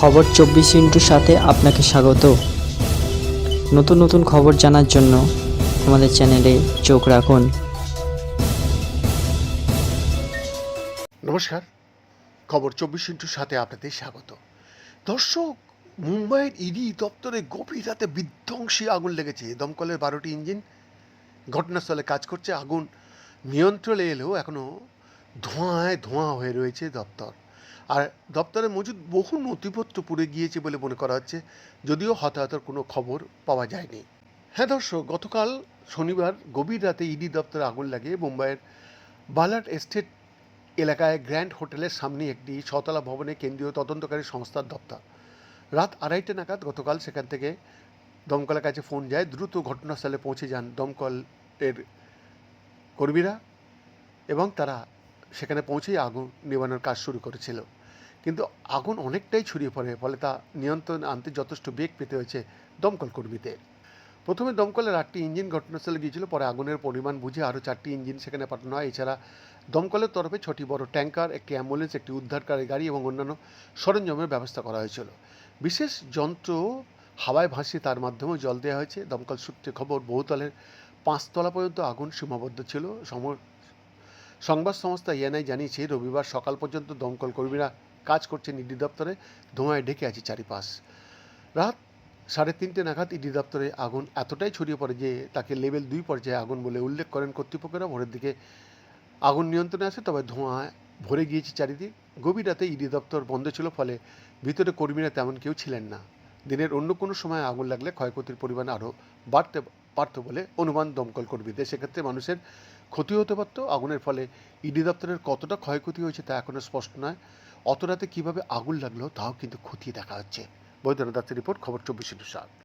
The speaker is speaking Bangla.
খবর চব্বিশ ইন্টুর সাথে আপনাকে স্বাগত। নতুন নতুন খবর জানার জন্য আমাদের চ্যানেলে চোখ রাখুন। নমস্কার। খবর চব্বিশ ইন্টুর সাথে আপনাদের স্বাগত। দর্শক, মুম্বাইয়ের ইডি দপ্তরে গভীর রাতে বিধ্বংসী আগুন লেগেছে। দমকলের বারোটি ইঞ্জিন ঘটনাস্থলে কাজ করছে। আগুন নিয়ন্ত্রণে এলেও এখনও ধোঁয়ায় ধোঁয়া হয়ে রয়েছে দপ্তর। আর দপ্তরে মজুদ বহু নথিপত্র পুড়ে গিয়েছে বলে মনে করা হচ্ছে, যদিও হতাহতের কোনো খবর পাওয়া যায়নি। হ্যাঁ দর্শক, গতকাল শনিবার গভীর রাতে ইডি দপ্তরে আগুন লাগে মুম্বাইয়ের বালাট এস্টেট এলাকায় গ্র্যান্ড হোটেলের সামনে একটি ছতলা ভবনে কেন্দ্রীয় তদন্তকারী সংস্থার দপ্তর। রাত আড়াইটে নাগাদ গতকাল সেখান থেকে দমকলের কাছে ফোন যায়, দ্রুত ঘটনাস্থলে পৌঁছে যান দমকলের কর্মীরা এবং তারা সেখানে পৌঁছেই আগুন নিবানোর কাজ শুরু করেছিল। কিন্তু আগুন অনেকটাই ছড়িয়ে পড়ে, ফলে তা নিয়ন্ত্রণ আনতে যথেষ্ট বেগ পেতে হয়েছে দমকল কর্মীদের। প্রথমে দমকলের আটটি ইঞ্জিন ঘটনাস্থলে গিয়েছিল, পরে আগুনের পরিমাণ বুঝে আরও চারটি ইঞ্জিন সেখানে পাঠানো হয়। এছাড়া দমকলের তরফে ছটি বড় ট্যাঙ্কার, একটি অ্যাম্বুলেন্স, একটি উদ্ধারকারী গাড়ি এবং অন্যান্য সরঞ্জামের ব্যবস্থা করা হয়েছিল। বিশেষ যন্ত্র হাওয়ায় ভাসিয়ে তার মাধ্যমেও জল দেওয়া হয়েছে। দমকল সূত্রে খবর, বহুতলের পাঁচতলা পর্যন্ত আগুন সীমাবদ্ধ ছিল। সম সংবাদ সংস্থা ইএনআই জানিয়েছে, রবিবার সকাল পর্যন্ত দমকল কর্মীরা কাজ করছেন ইডি দপ্তরে, ধোঁয়ায় ঢেকে আছে চারিপাশ। রাত সাড়ে তিনটে নাগাদ ইডি দপ্তরে আগুন এতটাই ছড়িয়ে পড়ে যে তাকে লেভেল দুই পর্যায়ে আগুন বলে উল্লেখ করেন কর্তৃপক্ষরা। ভোরের দিকে আগুন নিয়ন্ত্রণে আসে, তবে ধোঁয়ায় ভরে গিয়েছে চারিদিক। গভীর রাতে ইডি দপ্তর বন্ধ ছিল, ফলে ভিতরে কর্মীরা তেমন কেউ ছিলেন না। দিনের অন্য কোনো সময় আগুন লাগলে ক্ষয়ক্ষতির পরিমাণ আরও বাড়তে পারত বলে অনুমান দমকল কর্মীদের। সেক্ষেত্রে মানুষের ক্ষতি হতে পারত, আগুনের ফলে ইডি দপ্তরের কতটা ক্ষয়ক্ষতি হয়েছে তা এখনও স্পষ্ট নয়। অত রাতে কীভাবে আগুন লাগল তাও কিন্তু খতিয়ে দেখা হচ্ছে। বৈদ্যনাথ দত্তের রিপোর্ট, খবর চব্বিশ সাত।